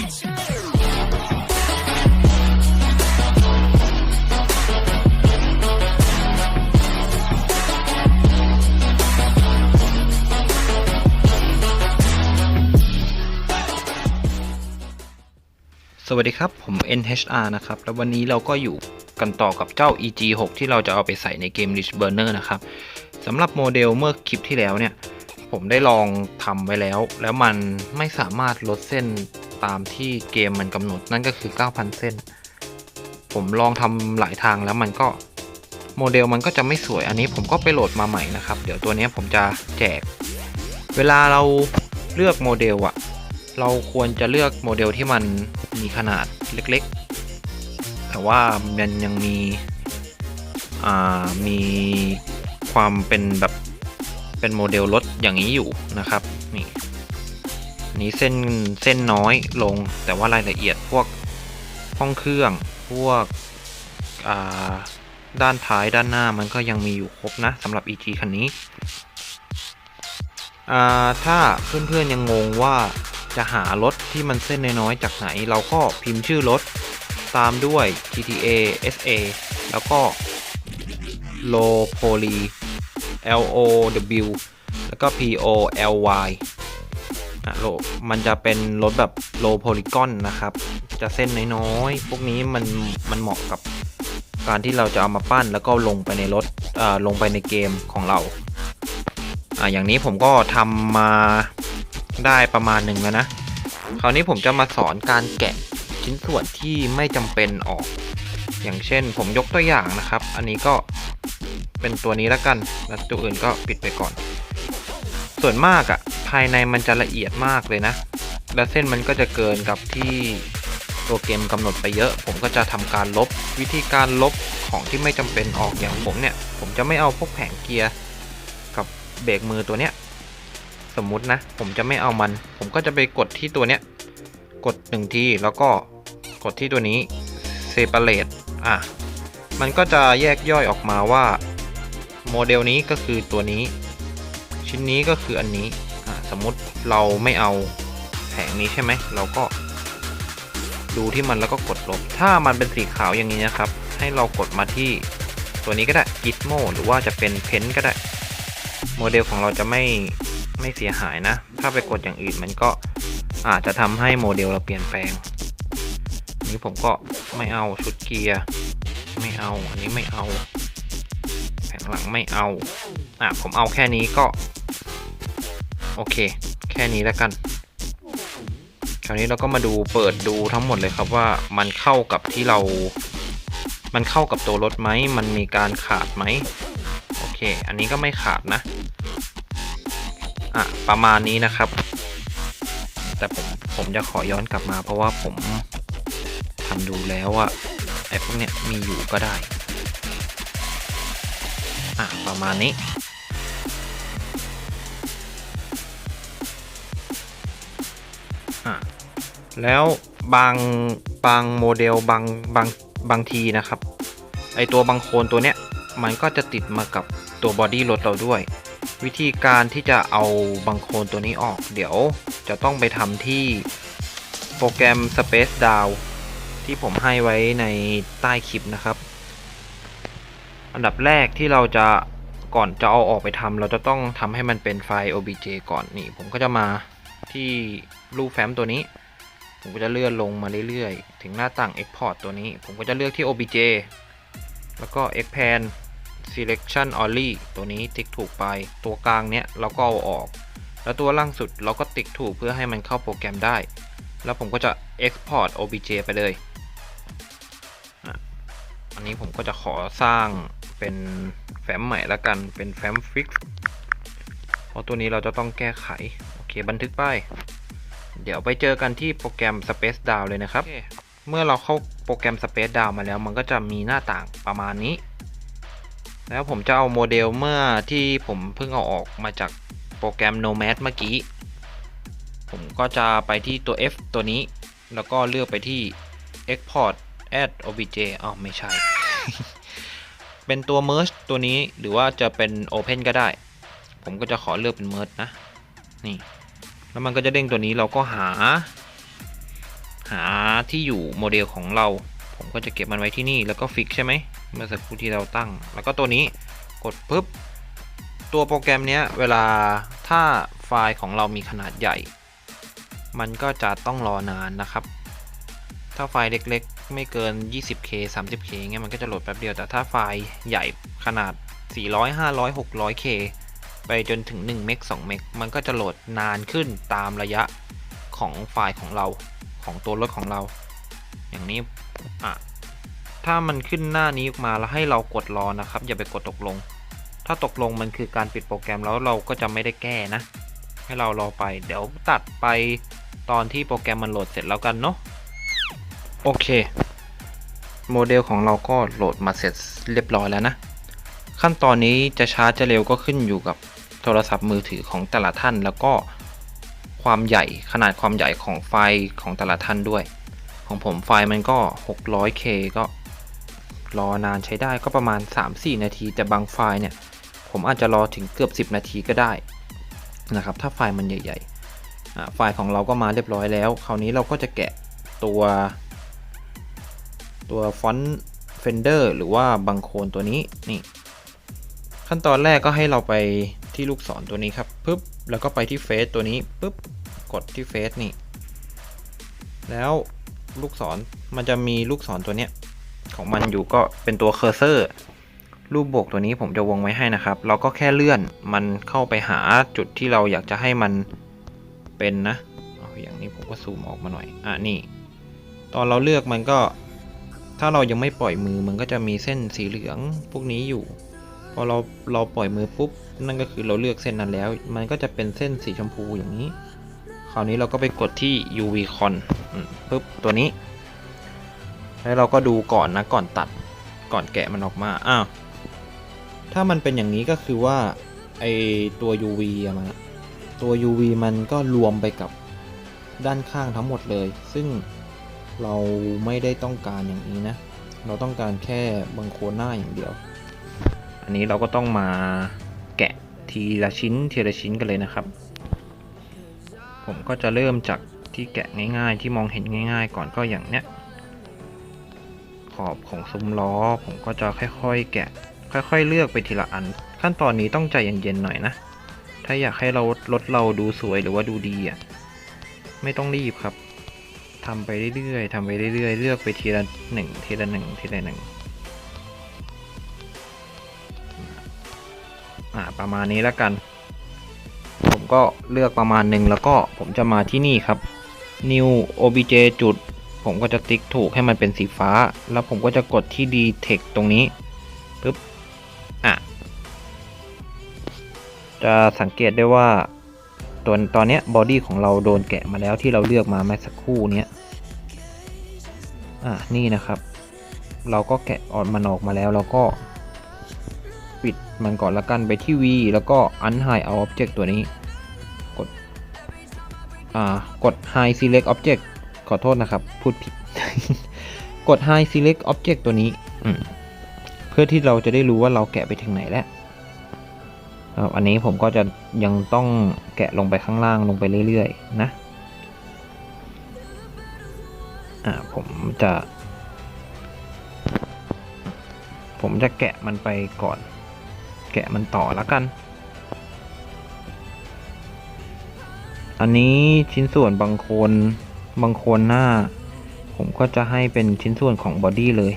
สวัสดีครับ ผม NHR นะครับ แล้ววันนี้เราก็อยู่กันต่อกับเจ้า EG6 ที่เราจะเอาไปใส่ในเกม Rich Burner นะครับสำหรับโมเดลเมื่อคลิปที่แล้วเนี่ย ผมได้ลองทำไว้แล้ว แล้วมันไม่สามารถลดเส้น ตามที่เกมมันกำหนดนั่นก็คือ 9,000 เส้น ผมลองทำหลายทางแล้วมันก็โมเดลมันก็จะไม่สวยอันนี้ผมก็ไปโหลดมาใหม่นะครับ เดี๋ยวตัวนี้ผมจะแจก เวลาเราเลือกโมเดลอะเราควรจะเลือกโมเดลที่มันมีขนาดเล็กๆ แต่ว่ามันยังมีมีความเป็นแบบเป็นโมเดลรถอย่างนี้อยู่นะครับ นี่เส้นเส้นน้อยลง แต่ว่ารายละเอียดพวกห้องเครื่องพวกด้านท้ายด้านหน้ามันก็ยังมีอยู่ครบนะสำหรับ EG คันนี้ ถ้าเพื่อนๆยังงงว่าจะหารถที่มันเส้นน้อยๆจากไหน เราก็พิมพ์ชื่อรถตามด้วย GTA SA แล้วก็ Low Poly L O W แล้วก็ P O L Y อะโลมันจะเป็นรถแบบ low polygon นะครับ จะเส้นน้อยๆ พวกนี้มันมันเหมาะกับการที่เราจะเอามาปั้นแล้วก็ลงไปในรถอ่าลงไปในเกมของเราอ่าอย่างนี้ผมก็ทำมาได้ประมาณหนึ่งแล้วนะ คราวนี้ผมจะมาสอนการแกะชิ้นส่วนที่ไม่จำเป็นออก อย่างเช่นผมยกตัวอย่างนะครับ อันนี้ก็เป็นตัวนี้แล้วกัน แล้วตัวอื่นก็ปิดไปก่อน ส่วนมากอะ่ะ ภายในมันจะละเอียดมากเลยนะ และเส้นมันก็จะเกินกับที่ตัวเกมกำหนดไปเยอะ ผมก็จะทำการลบ วิธีการลบของที่ไม่จำเป็นออกอย่างผมเนี่ย ผมจะไม่เอาพวกแผงเกียร์กับเบรกมือตัวเนี้ย สมมุตินะ ผมจะไม่เอามัน ผมก็จะไปกดที่ตัวเนี้ย กดหนึ่งทีแล้วก็กดที่ตัวนี้ separate อะ มันก็จะแยกย่อยออกมาว่าโมเดลนี้ก็คือตัวนี้ ชิ้นนี้ก็คืออันนี้ สมมุติเราไม่เอาแผงนี้ใช่ไหม เราก็ดูที่มันแล้วก็กดลบ ถ้ามันเป็นสีขาวอย่างนี้นะครับ ให้เรากดมาที่ตัวนี้ก็ได้ Gizmo หรือว่าจะเป็นเพนก็ได้ โมเดลของเราจะไม่ไม่เสียหายนะ ถ้าไปกดอย่างอื่นมันก็อาจจะทำให้โมเดลเราเปลี่ยนแปลง นี้ผมก็ไม่เอาชุดเกียร์ไม่เอา อันนี้ไม่เอา แผงหลังไม่เอา อะผมเอาแค่นี้ก็ โอเค แค่นี้แล้วกัน คราวนี้เราก็มาดูเปิดดูทั้งหมดเลยครับว่ามันเข้ากับที่เรา มันเข้ากับตัวรถไหม มันมีการขาดไหม โอเค อันนี้ก็ไม่ขาดนะ อะ ประมาณนี้นะครับ แต่ผม ผมจะขอย้อนกลับมา เพราะว่าผมทำดูแล้วว่าไอ้พวกเนี้ยมีอยู่ก็ได้ อะ ประมาณนี้ แล้วบางบางโมเดลบางบางบางทีนะครับ ไอตัวบางโคลนตัวเนี้ยมันก็จะติดมากับตัวบอดี้รถเราด้วย วิธีการที่จะเอาบางโคลนตัวนี้ออก เดี๋ยวจะต้องไปทำที่โปรแกรม Space Down ที่ผมให้ไว้ในใต้คลิปนะครับ อันดับแรกที่เราจะก่อนจะเอาออกไปทำเราจะต้องทำให้มันเป็นไฟล์ obj ก่อนนี่ ผมก็จะมาที่รูปแฟ้มตัวนี้ ผมก็จะเลื่อนลงมาเรื่อยๆ ถึงหน้าต่าง export ตัวนี้ ผมก็จะเลือกที่ obj แล้วก็ expand selection only ตัวนี้ติ๊กถูกไป ตัวกลางเนี้ยเราก็เอาออก แล้วตัวล่างสุดเราก็ติ๊กถูกเพื่อให้มันเข้าโปรแกรมได้ แล้วผมก็จะ export obj ไปเลย อันนี้ผมก็จะขอสร้างเป็นแฟ้มใหม่ล้วกัน เป็นแฟ้ม fix เพราะตัวนี้เราจะต้องแก้ไข โอเค บันทึกไป เดี๋ยวไปเจอกันที่โปรแกรม Space Down เลยนะครับเมื่อเราเข้าโปรแกรม Space Down มาแล้ว มันก็จะมีหน้าต่างประมาณนี้ แล้วผมจะเอาโมเดลเมื่อที่ผมเพิ่งเอาออกมาจากโปรแกรม Nomad เมื่อกี้ ผมก็จะไปที่ตัว F ตัวนี้ แล้วก็เลือกไปที่ Export add obj อ๋อไม่ใช่ เป็นตัว merge ตัวนี้หรือว่าจะเป็น open ก็ได้ ผมก็จะขอเลือกเป็น merge นะ นี่ แล้วมันก็จะเด้งตัวนี้เราก็หา หาที่อยู่โมเดลของเรา ผมก็จะเก็บมันไว้ที่นี่แล้วก็ฟิกใช่ไหมเมื่อสักครู่ที่เราตั้ง แล้วก็ตัวนี้กดปุ๊บตัวโปรแกรมเนี้ยเวลาถ้าไฟล์ของเรามีขนาดใหญ่ มันก็จะต้องรอนานนะครับ ถ้าไฟล์เล็กๆ ไม่เกิน 20k 30k เงี้ยมันก็จะโหลดแป๊บเดียวแต่ถ้าไฟล์ใหญ่ขนาด 400 500 600k ไปจนถึง 1 เมก 2 เมก มันก็จะโหลดนานขึ้นตามระยะของไฟล์ของเราของตัวรถของเรา อย่างนี้อะถ้ามันขึ้นหน้านี้มาแล้วให้เรากดรอนะครับ อย่าไปกดตกลง ถ้าตกลงมันคือการปิดโปรแกรมแล้วเราก็จะไม่ได้แก้นะ ให้เรารอไป เดี๋ยวตัดไปตอนที่โปรแกรมมันโหลดเสร็จแล้วกันเนาะโอเค โมเดลของเราก็โหลดมาเสร็จเรียบร้อยแล้วนะ ขั้นตอนนี้จะช้าจะเร็วก็ขึ้นอยู่กับ โทรศัพท์มือถือของแต่ละท่าน แล้วก็ความใหญ่ขนาดความใหญ่ของไฟล์ของแต่ละท่านด้วย ของผมไฟล์มันก็ 600k ก็รอนานใช้ได้ก็ประมาณ 3-4 นาที แต่บางไฟล์เนี่ย ผมอาจจะรอถึงเกือบ 10 นาทีก็ได้นะครับ ถ้าไฟล์มันใหญ่ๆอ่ไฟล์ของเราก็มาเรียบร้อยแล้ว คราวนี้เราก็จะแกะตัวตัวฟอนต์เฟนเดอร์หรือว่าบังโคนตัวนี้นี่ ขั้นตอนแรกก็ให้เราไป ที่ลูกศรตัวนี้ครับปึ๊บแล้วก็ไปที่เฟซตัวนี้ปึ๊บกดที่เฟซนี่ แล้วลูกศรมันจะมีลูกศรตัวเนี้ยของมันอยู่ก็เป็นตัวเคอร์เซอร์รูปบวกตัวนี้ผมจะวงไว้ให้นะครับ เราก็แค่เลื่อนมันเข้าไปหาจุดที่เราอยากจะให้มันเป็นนะอาอย่างนี้ผมก็ซูมออกมาหน่อย อะนี่ ตอนเราเลือกมันก็ ถ้าเรายังไม่ปล่อยมือมันก็จะมีเส้นสีเหลืองพวกนี้อยู่ พอเราเราปล่อยมือปุ๊บ นั่นก็คือเราเลือกเส้นนั้นแล้ว มันก็จะเป็นเส้นสีชมพูอย่างนี้ คราวนี้เราก็ไปกดที่ UV con ปุ๊บตัวนี้ แล้วเราก็ดูก่อนนะก่อนตัดก่อนแกะมันออกมา อ้าว ถ้ามันเป็นอย่างนี้ก็คือว่าไอตัว UV อะมันตัว UV มันก็รวมไปกับด้านข้างทั้งหมดเลย ซึ่งเราไม่ได้ต้องการอย่างนี้นะ เราต้องการแค่บังโคนหน้าอย่างเดียว อันนี้เราก็ต้องมา ทีละชิ้นทีละชิ้นกันเลยนะครับ ผมก็จะเริ่มจากที่แกะง่ายๆ ที่มองเห็นง่าย ๆ ก่อนก็อย่างเนี้ย ขอบของซุ้มล้อ ผมก็จะค่อยๆ แกะ ค่อยๆ เลือกไปทีละอัน ขั้นตอนนี้ต้องใจเย็นๆหน่อยนะ ถ้าอยากให้เรารถเราดูสวยหรือว่าดูดีอะไม่ต้องรีบครับทำไปเรื่อยๆทำไปเรื่อยๆ เลือกไปทีละหนึ่งทีละหนึ่งทีละหนึ่ง ประมาณนี้แล้วกัน ผมก็เลือกประมาณหนึ่งแล้วก็ผมจะมาที่นี่ครับ new obj จุด ผมก็จะติ๊กถูกให้มันเป็นสีฟ้า แล้วผมก็จะกดที่ detect ตรงนี้ปึ๊บอะ จะสังเกตได้ว่าตัวตอนนี้บอดี้ของเราโดนแกะมาแล้วที่เราเลือกมาเมื่อสักครู่เนี้ยอะนี่นะครับ เราก็แกะออกมันออกมาแล้วเราก็ ปิดมันก่อนละกันไปที่ V แล้วก็ unhide all object ตัวนี้ กด อ่า กด hide select object ขอโทษนะครับ พูดผิด กด hide select object ตัวนี้เพื่อที่เราจะได้รู้ว่าเราแกะไปถึงไหนแล้วอันนี้ผมก็จะยังต้องแกะลงไปข้างล่างลงไปเรื่อยๆ นะ อ่า ผมจะ ผมจะแกะมันไปก่อน แกะมันต่อแล้วกัน อันนี้ชิ้นส่วนบางคนบางคนหน้า ผมก็จะให้เป็นชิ้นส่วนของบอดี้เลย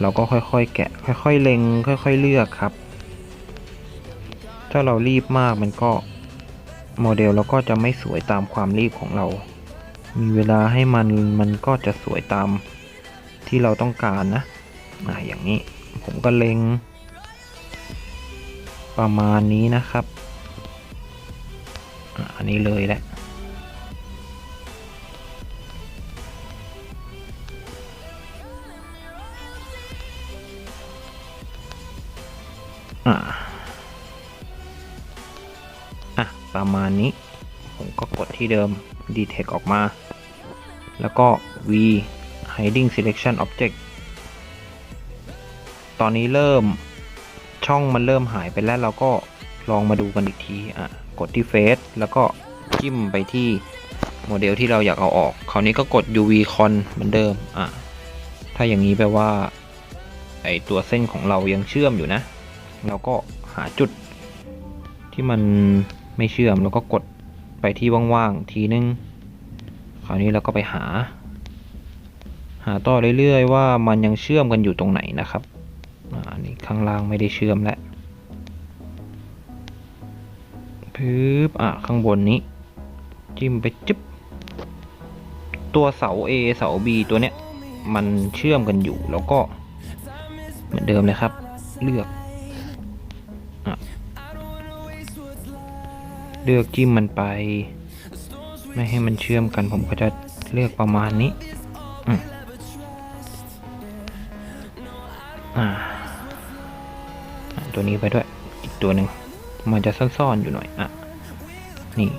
เราก็ค่อยๆแกะ ค่อยๆเล็ง ค่อยๆเลือกครับ ถ้าเรารีบมากมันก็โมเดลเราก็จะไม่สวยตามความรีบของเรา มีเวลาให้มันมันก็จะสวยตามที่เราต้องการนะ อ่าอย่างนี้ผมก็เล็ง ประมาณนี้นะครับอันนี้เลยแหละอะอะ ประมาณนี้ ผมก็กดที่เดิม detect ออกมา แล้วก็ v hiding selection object ตอนนี้เริ่ม ช่องมันเริ่มหายไปแล้วเราก็ลองมาดูกันอีกทีอะกดที่เฟซแล้วก็จิ้มไปที่โมเดลที่เราอยากเอาออก คราวนี้ก็กด UV con เหมือนเดิมอะถ้าอย่างนี้แปลว่าไอตัวเส้นของเรายังเชื่อมอยู่นะ เราก็หาจุดที่มันไม่เชื่อมแล้วก็กดไปที่ว่างๆทีนึง คราวนี้เราก็ไปหา หาต่อเรื่อยๆว่ามันยังเชื่อมกันอยู่ตรงไหนนะครับ อันนี้ข้างล่างไม่ได้เชื่อมแล้วปึ๊บอะข้างบนนี้ จิ้มไปจึ๊บตัวเสา A เสา B ตัวเนี้ย มันเชื่อมกันอยู่แล้วก็ เหมือนเดิมเลยครับ เลือกเลือกจิ้มมันไป ไม่ให้มันเชื่อมกัน ผมก็จะเลือกประมาณนี้อ่าอะ ตัวนี้ไปด้วย อีกตัวหนึ่งมันจะซ่อนๆอยู่หน่อยอะนี่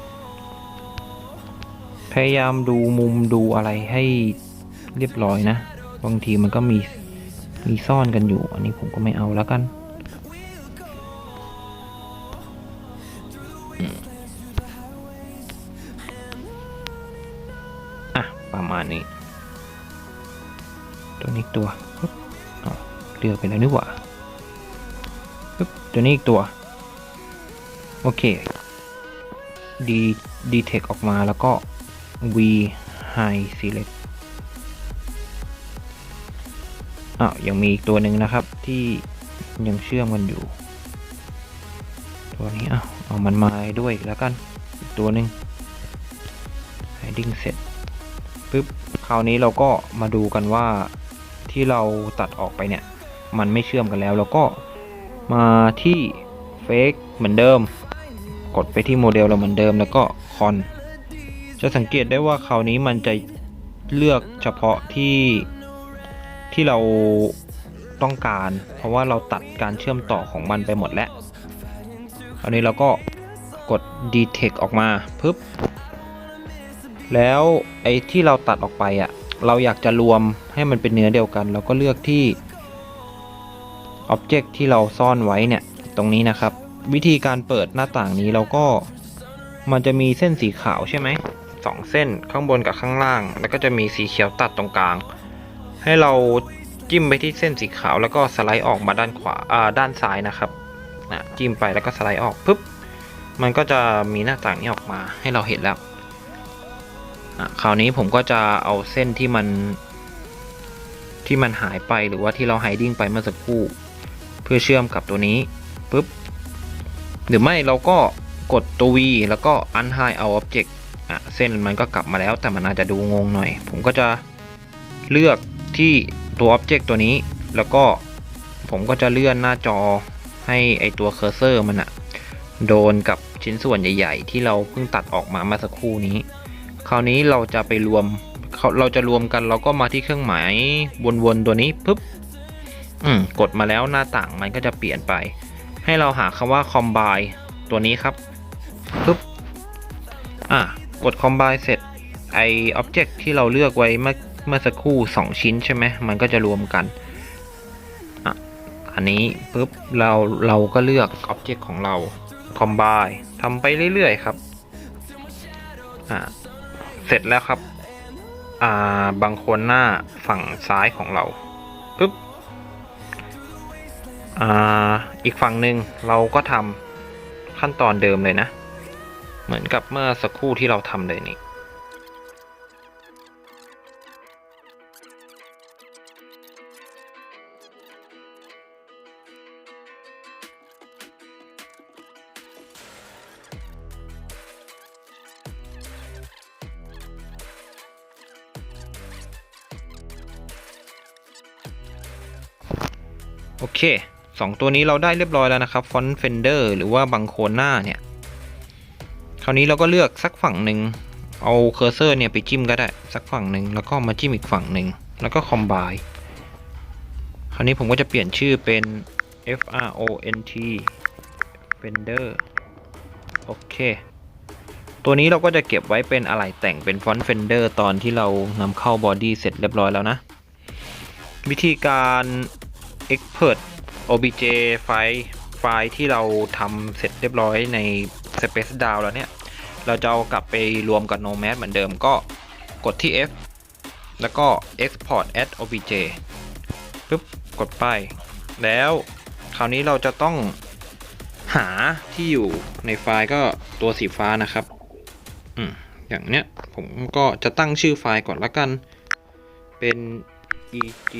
พยายามดูมุมดูอะไรให้เรียบร้อยนะ บางทีมันก็มีมีซ่อนกันอยู่ อันนี้ผมก็ไม่เอาแล้วกันอะ ประมาณนี้ ตัวนี้ตัวเลือกไปแล้วนี่หว่า ตัวนี้อีกตัว โอเคดีดีเทคออกมาแล้วก็ v high select อ้าวยังมีอีกตัวหนึ่งนะครับที่ยังเชื่อมกันอยู่ ตัวนี้อ้าวเอามันมาด้วยแล้วกันอีกตัวหนึ่ง hiding เสร็จปึ๊บคราวนี้เราก็มาดูกันว่าที่เราตัดออกไปเนี่ย มันไม่เชื่อมกันแล้วเราก็ มาที่ fake เหมือนเดิม กดไปที่โมเดลเราเหมือนเดิมแล้วก็คอนจะสังเกตได้ว่าคราวนี้มันจะเลือกเฉพาะที่ที่เราต้องการ เพราะว่าเราตัดการเชื่อมต่อของมันไปหมดแล้วคราวนี้เราก็กด detect ออกมาปึ๊บแล้วไอ้ที่เราตัดออกไปอะ่ะเราอยากจะรวมให้มันเป็นเนื้อเดียวกัน เราก็เลือกที่ object ที่เราซ่อนไว้เนี่ยตรงนี้นะครับ วิธีการเปิดหน้าต่างนี้เราก็มันจะมีเส้นสีขาวใช่ไหมสองเส้นข้างบนกับข้างล่าง แล้วก็จะมีสีเขียวตัดตรงกลาง ให้เราจิ้มไปที่เส้นสีขาวแล้วก็สไลด์ออกมาด้านขวาอ่าด้านซ้ายนะครับนะจิ้มไปแล้วก็สไลด์ออกปุ๊บมันก็จะมีหน้าต่างนี้ออกมาให้เราเห็นแล้วอะคราวนี้ผมก็จะเอาเส้นที่มันที่มันหายไปหรือว่าที่เราไฮดิ้งไปเมื่อสักครู่ เพื่อเชื่อมกับตัวนี้ปุ๊บหรือไม่เราก็กดตัว V แล้วก็ unhide เอา object อะเส้นมันก็กลับมาแล้วแต่มันอาจจะดูงงหน่อย ผมก็จะเลือกที่ตัว object ตัวนี้ แล้วก็ผมก็จะเลื่อนหน้าจอให้ไอตัวเคอร์เซอร์มันอะโดนกับชิ้นส่วนใหญ่ ๆ ที่เราเพิ่งตัดออกมาเมื่อสักครู่นี้ คราวนี้เราจะไปรวมเขาเราจะรวมกันเราก็มาที่เครื่องหมายวนๆตัวนี้ปุ๊บ อืมกดมาแล้วหน้าต่างมันก็จะเปลี่ยนไป ให้เราหาคำว่า combine ตัวนี้ครับปุ๊บอะกด combine เสร็จไอ object ที่เราเลือกไว้เมื่อเมื่อสักครู่ 2 ชิ้นใช่ไหมมันก็จะรวมกันอะอันนี้ปุ๊บเราเราก็เลือก object ของเรา combine ทำไปเรื่อยๆครับอะเสร็จแล้วครับ อ่าบางคนหน้าฝั่งซ้ายของเราปุ๊บ อ่าอีกฝั่งหนึ่งเราก็ทำขั้นตอนเดิมเลยนะ เหมือนกับเมื่อสักครู่ที่เราทำเลยนี่โอเค สองตัวนี้เราได้เรียบร้อยแล้วนะครับฟอนต์เฟนเดอร์หรือว่าบังโคนหน้าเนี่ย คราวนี้เราก็เลือกสักฝั่งหนึ่งเอาเคอร์เซอร์เนี่ยไปจิ้มก็ได้สักฝั่งหนึ่งแล้วก็มาจิ้มอีกฝั่งหนึ่งแล้วก็คอมไบคราวนี้ผมก็จะเปลี่ยนชื่อเป็น F R O N T Fender โอเค ตัวนี้เราก็จะเก็บไว้เป็นอะไหล่แต่งเป็นฟอนต์เฟนเดอร์ตอนที่เรานำเข้าบอดี้เสร็จเรียบร้อยแล้วนะ วิธีการ export obj ไฟล์ไฟล์ที่เราทำเสร็จเรียบร้อยใน space down แล้วเนี่ย เราจะเอากลับไปรวมกับ Nomad เหมือนเดิมก็กดที่ F แล้วก็ export as obj ปึ๊บกดไป แล้วคราวนี้เราจะต้องหาที่อยู่ในไฟล์ก็ตัวสีฟ้านะครับอืมอย่างเนี้ยผมก็จะตั้งชื่อไฟล์ก่อนละกัน เป็น eg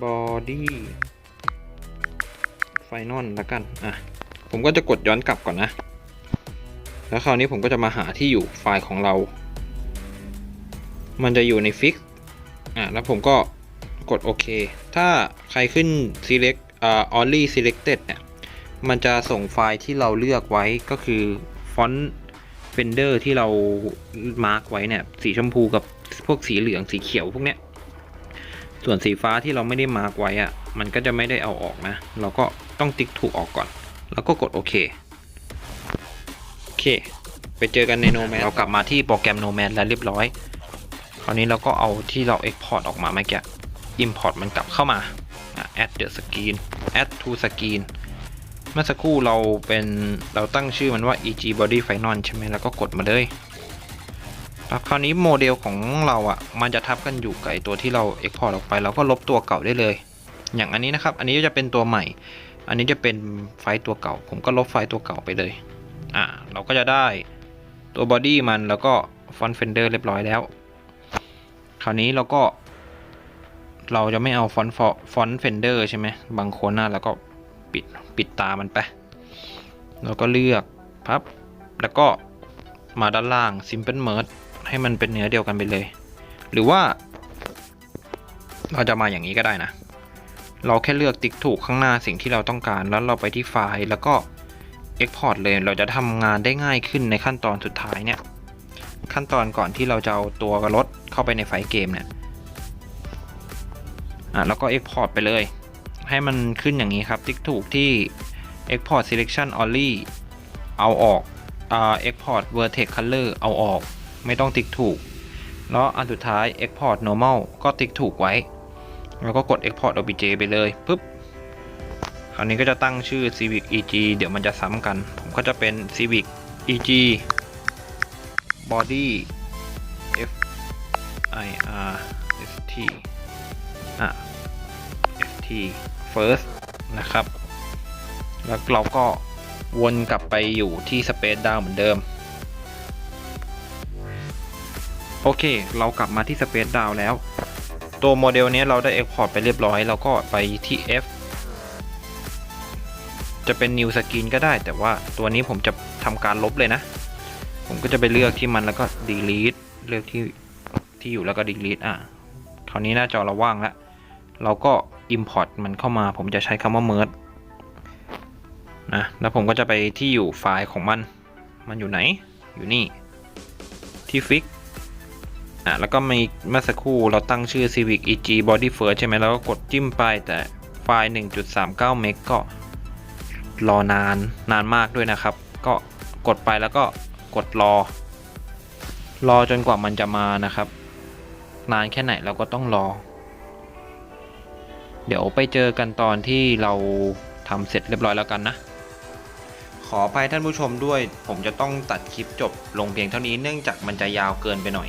body final ลละกัน อะ ผมก็จะกดย้อนกลับก่อนนะ แล้วคราวนี้ผมก็จะมาหาที่อยู่ไฟล์ของเรา มันจะอยู่ในฟิกอะ แล้วผมก็กดโอเค ถ้าใครขึ้น select อ่า only selected เนี่ย มันจะส่งไฟล์ที่เราเลือกไว้ก็คือฟอนต์ Fender ที่เรามาร์กไว้เนี่ย สีชมพูกับพวกสีเหลืองสีเขียวพวกเนี้ย ส่วนสีฟ้าที่เราไม่ได้มาร์กไว้อะมันก็จะไม่ได้เอาออกนะ เราก็ต้องติ๊กถูกออกก่อน แล้วก็กดโอเคโอเค ไปเจอกันใน Nomad เรากลับมาที่โปรแกรม Nomad แล้วเรียบร้อย คราวนี้เราก็เอาที่เรา Export ออกมาเมื่อกี้ Import มันกลับเข้ามาอะ add the screen add to screen เมื่อสักครู่เราเป็นเราตั้งชื่อมันว่า eg body final ใช่ไหมแล้วก็กดมาเลย ครับคราวนี้โมเดลของเราอะ่ะมันจะทับกันอยู่กับตัวที่เรา export ออกไปเราก็ลบตัวเก่าได้เลย อย่างอันนี้นะครับ อันนี้จะเป็นตัวใหม่ อันนี้จะเป็นไฟล์ตัวเก่า ผมก็ลบไฟล์ตัวเก่าไปเลย อ่า เราก็จะได้ตัว body มันแล้วก็ font fender เรียบร้อยแล้ว คราวนี้เราก็ เราจะไม่เอาฟอนต์ฟอนต์เฟนเดอร์ใช่ไหมบางคนนะแล้วก็ปิดปิดตามันไปแล้วก็เลือกพับ แล้วก็มาด้านล่าง Simple Merge ให้มันเป็นเนื้อเดียวกันไปเลย หรือว่า เราจะมาอย่างนี้ก็ได้นะ เราแค่เลือกติ๊กถูกข้างหน้าสิ่งที่เราต้องการ แล้วเราไปที่ไฟล์แล้วก็ Export เลย เราจะทำงานได้ง่ายขึ้นในขั้นตอนสุดท้ายเนี่ย ขั้นตอนก่อนที่เราจะเอาตัวรถเข้าไปในไฟล์เกมเนี่ย อะแล้วก็ Export ไปเลย ให้มันขึ้นอย่างนี้ครับ ติ๊กถูกที่ Export Selection Only เอาออกอ่า Export Vertex Color เอาออก ไม่ต้องติ๊กถูก แล้วอันสุดท้าย Export Normal ก็ติ๊กถูกไว้ แล้วก็กด Export OBJ ไปเลยปุ๊บคราวนี้ก็จะตั้งชื่อ Civic EG เดี๋ยวมันจะซ้ำกัน ผมก็จะเป็น Civic EG Body F I R S T อะ ft first นะครับ แล้วเราก็วนกลับไปอยู่ที่ space down เหมือนเดิม โอเค เรากลับมาที่ space down แล้ว ตัวโมเดลนี้เราได้ export ไปเรียบร้อย แล้วก็ไปที่ f จะเป็น new screen ก็ได้ แต่ว่าตัวนี้ผมจะทำการลบเลยนะ ผมก็จะไปเลือกที่มันแล้วก็ delete เลือกที่ที่อยู่แล้วก็ delete อะคราวนี้หน้าจอเราว่างแล้ว เราก็ import มันเข้ามา ผมจะใช้คำว่า merge นะ แล้วผมก็จะไปที่อยู่ไฟล์ของมัน มันอยู่ไหน อยู่นี่ ที่ fix อะแล้วก็มีเมื่อสักครู่เราตั้งชื่อ civic eg body first ใช่ไหมแล้วก็กดจิ้มไปแต่ไฟล์ 1.39 เมกก็รอนานนานมากด้วยนะครับ ก็กดไปแล้วก็กดรอ รอจนกว่ามันจะมานะครับ นานแค่ไหนเราก็ต้องรอ เดี๋ยวไปเจอกันตอนที่เราทำเสร็จเรียบร้อยแล้วกันนะขออภัยท่านผู้ชมด้วย ผมจะต้องตัดคลิปจบลงเพียงเท่านี้เนื่องจากมันจะยาวเกินไปหน่อย